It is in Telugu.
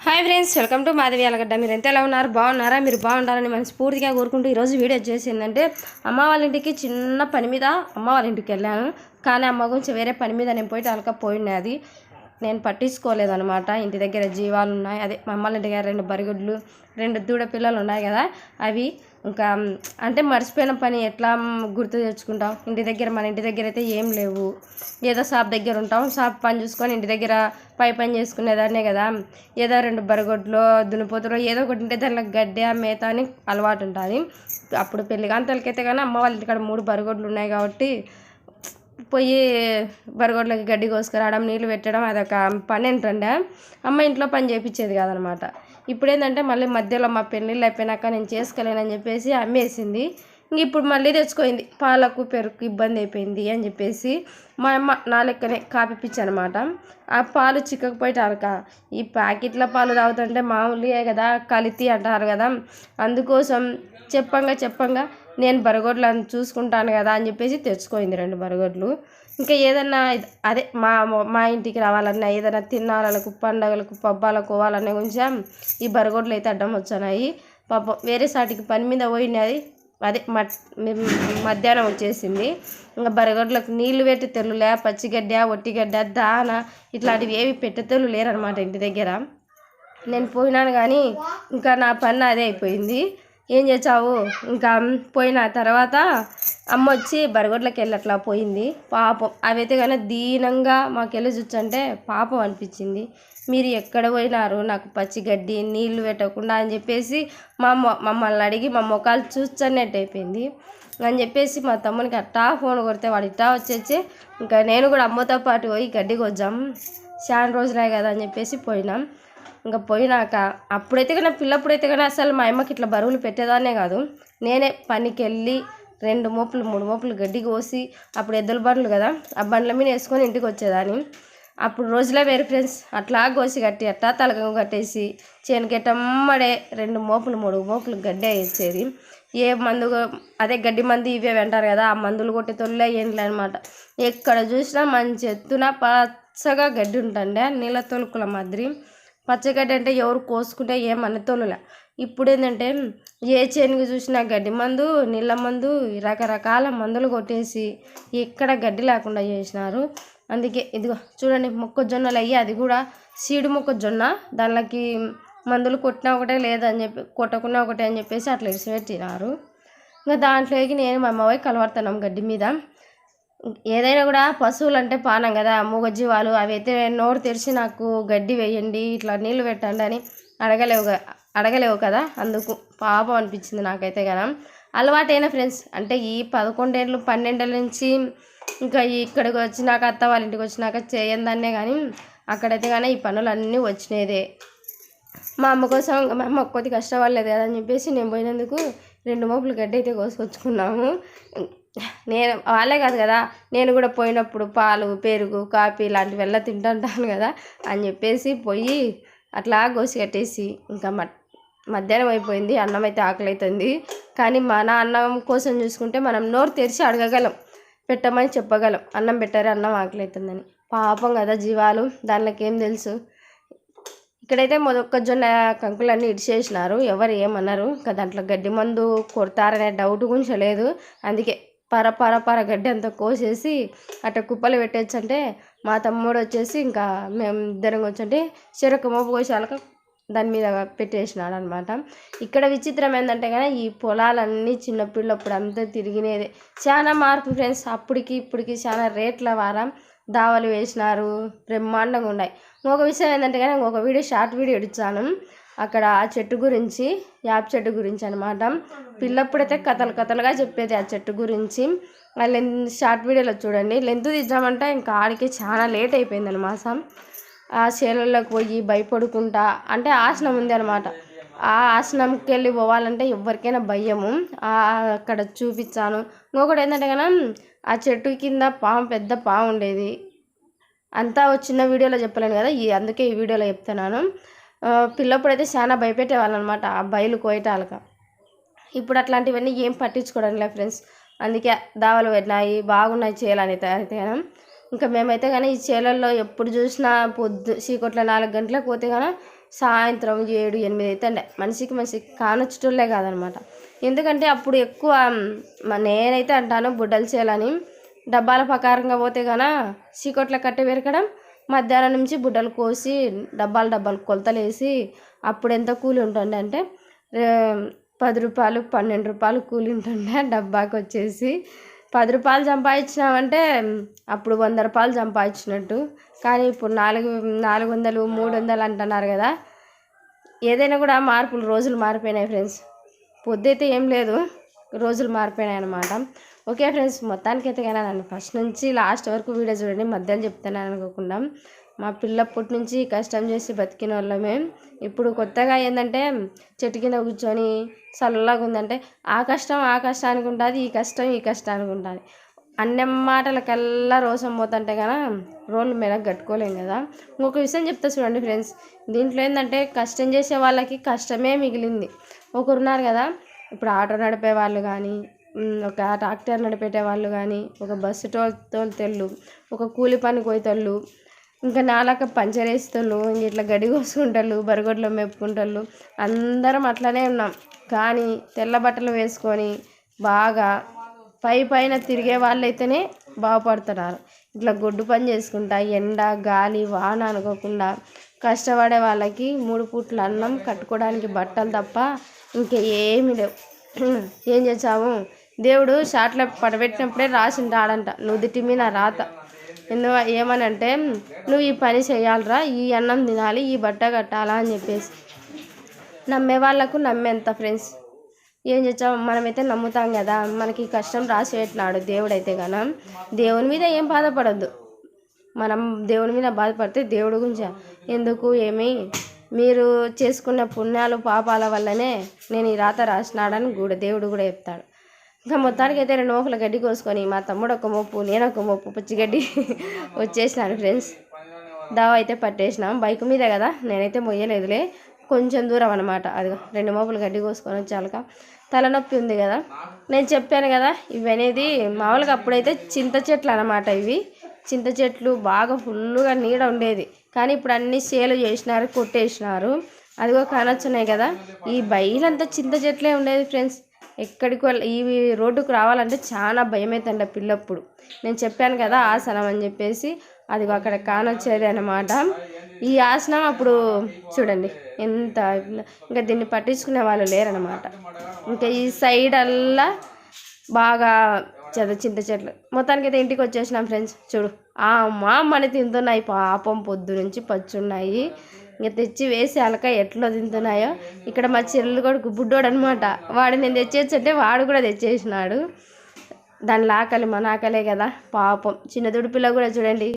Hi friends welcome to Madhavi Alagadda మీరు ఎంత ఎలా ఉన్నారు? బాగున్నారా? మీరు బాగుండాలని మనస్ఫూర్తిగా కోరుకుంటూ ఈరోజు వీడియో వచ్చేసి ఏంటంటే అమ్మ వాళ్ళ ఇంటికి చిన్న పని మీద అమ్మ వాళ్ళ ఇంటికి వెళ్ళాను. కానీ అమ్మ గురించి వేరే పని మీద నేను పోయి అలక పోయినది నేను పట్టించుకోలేదనమాట ఇంటి దగ్గర జీవాలు ఉన్నాయి. అదే మమ్మల్ని ఇంటి దగ్గర రెండు బరిగుడ్లు రెండు దూడ పిల్లలు ఉన్నాయి కదా. అవి ఇంకా అంటే మర్చిపోయిన పని ఎట్లా గుర్తు తెచ్చుకుంటాం? ఇంటి దగ్గర మన ఇంటి దగ్గర అయితే ఏం లేవు. ఏదో షాప్ దగ్గర ఉంటాం. షాప్ పని చూసుకొని ఇంటి దగ్గర పై పని చేసుకునేదాన్నే కదా. ఏదో రెండు బరగొడ్లు దునిపోతులో ఏదో ఒకటి ఉంటే దానిలో గడ్డి మేత అని అలవాటు ఉంటుంది. అప్పుడు పెళ్ళి కాంతలకైతే కానీ అమ్మ వాళ్ళ ఇంటికాడ మూడు బరగొడ్లు ఉన్నాయి కాబట్టి పోయి బరగోట్లకి గడ్డి కోసుకురావడం నీళ్ళు పెట్టడం అదొక పని ఏంటంటే అమ్మ ఇంట్లో పని చేయించేది కాదనమాట. ఇప్పుడు ఏంటంటే మళ్ళీ మధ్యలో మా పెళ్ళిళ్ళు అయిపోయినాక నేను చేసుకోలేనని చెప్పేసి అమ్మేసింది. ఇంక ఇప్పుడు మళ్ళీ తెచ్చుకోయింది. పాలకు పెరుగు ఇబ్బంది అయిపోయింది అని చెప్పేసి మా అమ్మ నా లెక్కనే కాపీ అనమాట ఆ పాలు చిక్కకపోయేటారక. ఈ ప్యాకెట్ల పాలు తాగుతుంటే మామూలుగా కదా కలితి అంటారు కదా. అందుకోసం చెప్పంగా చెప్పంగా నేను బరగొడ్లను చూసుకుంటాను కదా అని చెప్పేసి తెచ్చుకోయింది రెండు బరగొడ్లు. ఇంకా ఏదన్నా అదే మా మా ఇంటికి రావాలన్నా ఏదైనా తిన్నాలకు పండగలకు పబ్బాలకు పోవాలనే కొంచెం ఈ బరగొడ్లు అయితే అడ్డం వచ్చాయి పాపం వేరే సాటికి పని మీద పోయినది అదే మట్ మధ్యాహ్నం వచ్చేసింది. ఇంకా బరగొడ్లకు నీళ్ళు పెట్టి తెల్లులే పచ్చిగడ్డ ఒట్టిగడ్డ దాన ఇట్లాంటివి ఏవి పెట్టెతెలు లేరనమాట ఇంటి దగ్గర. నేను పోయినాను కానీ ఇంకా నా పని అదే అయిపోయింది. ఏం చేసావు ఇంకా పోయిన తర్వాత అమ్మ వచ్చి బరగొడ్లకి వెళ్ళి అట్లా పోయింది. పాపం. అవైతే కానీ దీనంగా మాకెళ్ళి చూచంటే పాపం అనిపించింది. మీరు ఎక్కడ పోయినారు? నాకు పచ్చి గడ్డి నీళ్ళు పెట్టకుండా అని చెప్పేసి మా మమ్మల్ని అడిగి మా ముఖాలు చూచన్నట్టు అయిపోయింది. అని చెప్పేసి మా తమ్మునికి అట్టా ఫోన్ కొడితే వాడు ఇట్టా వచ్చేసి ఇంకా నేను కూడా అమ్మతో పాటు పోయి గడ్డికి వచ్చాం చాలా రోజులే కదా అని చెప్పేసి పోయినాం. ఇంకా పోయినాక అప్పుడైతే కానీ పిల్లప్పుడైతే కానీ అసలు మా అమ్మకి ఇట్లా బరువులు పెట్టేదాన్నే కాదు. నేనే పనికి వెళ్ళి రెండు మోపులు మూడు మోపులు గడ్డి కోసి అప్పుడు ఎద్దుల బండ్లు కదా ఆ బండ్ల మీద వేసుకొని ఇంటికి వచ్చేదాన్ని. అప్పుడు రోజులే వేరు ఫ్రెండ్స్ అట్లా కోసి కట్టి అట్టా తలకం కట్టేసి చేనుకెట్టమ్మడే రెండు మోపులు మూడు మోపులు గడ్డి వేసేది ఏ మందు అదే గడ్డి మందు ఇవే అంటారు కదా ఆ మందులు కొట్టే తొల్లే ఏంటి అనమాట ఎక్కడ చూసినా మంచి ఎత్తున పచ్చగా గడ్డి ఉంటుండే నీళ్ళ తొలుకుల మాదిరి. పచ్చగడ్డి అంటే ఎవరు కోసుకుంటే ఏమన్న తోలులే ఇప్పుడు ఏంటంటే ఏ చేనుకి చూసినా గడ్డి మందు నీళ్ళ మందు రకరకాల మందులు కొట్టేసి ఎక్కడ గడ్డి లేకుండా చేసినారు. అందుకే ఇదిగో చూడండి మొక్కజొన్నలు అయ్యి అది కూడా సీడు మొక్కజొన్న. దానికి మందులు కొట్టినా ఒకటే లేదని చెప్పి కొట్టకున్నా ఒకటే అని చెప్పేసి అట్లా ఇడిచిపెట్టినారు ఇంకా దాంట్లోకి నేను మా అమ్మవాయి కలవడుతున్నాం గడ్డి మీద. ఏదైనా కూడా పశువులు అంటే పానం కదా మూగజీవాలు అవి అయితే నోరు తెరిచి నాకు గడ్డి వేయండి ఇట్లా నీళ్ళు పెట్టండి అని అడగలేవు అడగలేవు కదా అందుకు పాపం అనిపించింది నాకైతే కదా. అలవాటైన ఫ్రెండ్స్ అంటే ఈ పదకొండేళ్ళు పన్నెండేళ్ళ నుంచి ఇంకా ఇక్కడికి వచ్చినాక అత్త వాళ్ళ ఇంటికి వచ్చినాక చేయదాన్నే కానీ అక్కడైతే కానీ ఈ పనులు అన్నీ వచ్చినాయిదే. మా అమ్మ కోసం మా అమ్మ కొద్ది కష్టపడలేదు కదా అని చెప్పేసి నేను పోయినందుకు రెండు మోపులు గడ్డి అయితే కోసుకొచ్చుకున్నాము. నేను వాళ్ళే కాదు కదా నేను కూడా పోయినప్పుడు పాలు పెరుగు కాఫీ ఇలాంటివి వెళ్ళ తింటుంటాను కదా అని చెప్పేసి పోయి అట్లా గోసి కట్టేసి ఇంకా మధ్యాహ్నం అయిపోయింది అన్నం అయితే ఆకలి అవుతుంది కానీ మన అన్నం కోసం చూసుకుంటే మనం నోరు తెరిచి అడగగలం పెట్టమని చెప్పగలం. అన్నం పెట్టారే అన్నం ఆకలి అవుతుందని పాపం కదా జీవాలు దానిలోకి ఏం తెలుసు. ఇక్కడైతే మొదొక్కజొన్న కంకులన్నీ ఇడిచేసినారు ఎవరు ఏమన్నారు ఇంకా దాంట్లో గడ్డి మందు కొడతారనే డౌట్ గురించి లేదు అందుకే పర పర పర గడ్డి అంతా కోసేసి అట్ట కుప్పలు పెట్టేచ్చంటే మా తమ్ముడు వచ్చేసి ఇంకా మేము ఇద్దరం వచ్చంటే చెరకు మోపు కోసాక దాని మీద పెట్టేసినాడు అనమాట ఇక్కడ విచిత్రం ఏంటంటే కానీ ఈ పొలాలన్నీ చిన్నపిల్లప్పుడు అంతా తిరిగినేదే. చాలా మార్పు ఫ్రెండ్స్ అప్పటికి ఇప్పటికి చాలా రేట్ల వారం దావలు వేసినారు బ్రహ్మాండంగా ఉన్నాయి. ఇంకొక విషయం ఏంటంటే కానీ ఇంకొక వీడియో షార్ట్ వీడియో ఇచ్చాను అక్కడ ఆ చెట్టు గురించి యాప్ చెట్టు గురించి అనమాట పిల్లప్పుడైతే కథలు కథలుగా చెప్పేది ఆ చెట్టు గురించి. ఆ లెంత్ షార్ట్ వీడియోలో చూడండి. లెంత్ తీద్దామంటే ఇంకా ఆడికి చాలా లేట్ అయిపోయింది అనమాట ఆ చేలల్లోకి పోయి భయపడుకుంటా అంటే ఆసనం ఉంది అనమాట ఆ ఆసనంకి వెళ్ళి పోవాలంటే ఎవరికైనా భయము. అక్కడ చూపించాను. ఇంకొకటి ఏంటంటే కన్నా ఆ చెట్టు కింద పాము పెద్ద పాము ఉండేది. అంతా చిన్న వీడియోలో చెప్పలేను కదా ఈ అందుకే ఈ వీడియోలో చెప్తున్నాను. పిల్లప్పుడు అయితే చాలా భయపెట్టేవాళ్ళు అనమాట ఆ బయలు కోయటాలక. ఇప్పుడు అట్లాంటివన్నీ ఏం పట్టించుకోవడం లేదు ఫ్రెండ్స్. అందుకే దావలు పెట్టినాయి బాగున్నాయి చేయాలని అయితే ఇంకా మేమైతే కానీ ఈ చేలల్లో ఎప్పుడు చూసినా పొద్దు చీకట్లో నాలుగు గంటలకు పోతే కానీ సాయంత్రం ఏడు ఎనిమిది అవుతుండే మనిషికి మనిషికి కానొచ్చేటోళ్ళే కాదనమాట. ఎందుకంటే అప్పుడు ఎక్కువ నేనైతే అంటాను బుడ్డలు చేయాలని డబ్బాల ప్రకారంగా పోతే కానీ చీకొట్ల కట్టె పెరకడం మధ్యాహ్నం నుంచి బుడ్డలు కోసి డబ్బాలు డబ్బాలు కొలతలేసి అప్పుడు ఎంత కూలి ఉంటుండే అంటే పది రూపాయలు పన్నెండు రూపాయలు కూలి ఉంటుండే డబ్బాకి వచ్చేసి. పది రూపాయలు సంపాదించినామంటే అప్పుడు వంద రూపాయలు సంపాదించినట్టు. కానీ ఇప్పుడు నాలుగు నాలుగు వందలు మూడు వందలు అంటున్నారు కదా. ఏదైనా కూడా మార్పులు రోజులు మారిపోయినాయి ఫ్రెండ్స్. పొద్దైతే ఏం లేదు రోజులు మారిపోయినాయి అన్నమాట. ఓకే ఫ్రెండ్స్ మొత్తానికైతే కానీ నన్ను ఫస్ట్ నుంచి లాస్ట్ వరకు వీడియో చూడండి మధ్యలో చెప్తాను అనుకోకుండా మా పిల్లప్పటి నుంచి కష్టం చేసి బతికిన వాళ్ళమే. ఇప్పుడు కొత్తగా ఏంటంటే చెట్టు కింద కూర్చొని చల్లగా ఉందంటే ఆ కష్టం ఆ కష్టానికి ఉంటుంది ఈ కష్టం ఈ కష్టానికి ఉంటుంది అన్ని మాటలకల్లా రోజం పోతుంటే కదా రోళ్ళు మీద కట్టుకోలేం కదా. ఇంకొక విషయం చెప్తా చూడండి ఫ్రెండ్స్ దీంట్లో ఏంటంటే కష్టం చేసే వాళ్ళకి కష్టమే మిగిలింది. ఒకరున్నారు కదా ఇప్పుడు ఆటో నడిపే వాళ్ళు కానీ ఒక ట్రాక్టర్ నడిపేటే వాళ్ళు కానీ ఒక బస్సు టోల్ తోలుతోళ్ళు ఒక కూలి పని పోయేటోళ్ళు ఇంకా నాలాక పంచర్ వేసేటోళ్ళు ఇంక ఇట్లా గడి కోసుకుంటాళ్ళు బరగొడ్లో మెప్పుకుంటాళ్ళు అందరం అట్లనే ఉన్నాం. కానీ తెల్ల బట్టలు వేసుకొని బాగా పై పైన తిరిగే వాళ్ళైతేనే బాగుపడుతున్నారు. ఇట్లా గొడ్డు పని చేసుకుంటా ఎండ గాలి వాన అనుకోకుండా కష్టపడే వాళ్ళకి మూడు పూట్ల అన్నం కట్టుకోవడానికి బట్టలు తప్ప ఇంకా ఏమి లేవు. ఏం చేసాము? దేవుడు షాట్లో పడబెట్టినప్పుడే రాసింటాడంట నుదుటి మీద రాత. ఎందు ఏమనంటే నువ్వు ఈ పని చేయాలిరా ఈ అన్నం తినాలి ఈ బట్ట కట్టాలా అని చెప్పేసి. నమ్మే వాళ్ళకు నమ్మేంత ఫ్రెండ్స్ ఏం చేస్తాం? మనమైతే నమ్ముతాం కదా. మనకి కష్టం రాసి పెట్టినాడు దేవుడైతే గాన. దేవుని మీద ఏం బాధపడద్దు. మనం దేవుని మీద బాధపడితే దేవుడు గురించి. ఎందుకు? ఏమి? మీరు చేసుకున్న పుణ్యాలు పాపాల వల్లనే నేను ఈ రాత రాసినాడని కూడా దేవుడు కూడా చెప్తాడు. ఇంకా మొత్తానికి అయితే రెండు మోపుల గడ్డి కోసుకొని మా తమ్ముడు ఒక మోపు నేను ఒక మోపు పచ్చిగడ్డి వచ్చేసినాను ఫ్రెండ్స్ దావ అయితే పట్టేసినాం. బైక్ మీద కదా? నేనైతే మొయ్యలేదులే. కొంచెం దూరం అనమాట అది రెండు మోపులు గడ్డి కోసుకొని వచ్చాక తలనొప్పి ఉంది కదా? నేను చెప్పాను కదా ఇవి అనేది మామూలుగా అప్పుడైతే చింత చెట్లు అనమాట ఇవి. చింత చెట్లు బాగా ఫుల్గా నీడ ఉండేది. కానీ ఇప్పుడు అన్ని సేలు చేసినారు కొట్టేసినారు. అదిగో కానొచ్చున్నాయి కదా? ఈ బయలంతా చింత చెట్లే ఉండేది ఫ్రెండ్స్ ఎక్కడికి వెళ్ళ ఈ రోడ్డుకు రావాలంటే చాలా భయం అవుతుండే పిల్లప్పుడు. నేను చెప్పాను కదా ఆసనం అని చెప్పేసి అది అక్కడ కానొచ్చేది అనమాట ఈ ఆసనం అప్పుడు చూడండి ఎంత ఇంకా దీన్ని పట్టించుకునే వాళ్ళు లేరనమాట ఇంకా ఈ సైడ్ అల్లా బాగా చెద చింత చెట్లు. మొత్తానికి అయితే ఇంటికి వచ్చేసినాం ఫ్రెండ్స్. చూడు ఆ మా అమ్మని తింటున్నాయి పాపం పొద్దు నుంచి పచ్చున్నాయి. ఇంకా తెచ్చి వేసి అలక ఎట్లా తింటున్నాయో. ఇక్కడ మా చెల్లెలు కూడా బుడ్డోడు అనమాట వాడు నేను తెచ్చేచ్చంటే వాడు కూడా తెచ్చేసినాడు. దాని ఆకలి మన ఆకలే కదా పాపం. చిన్న దుడిపిల్ల కూడా చూడండి.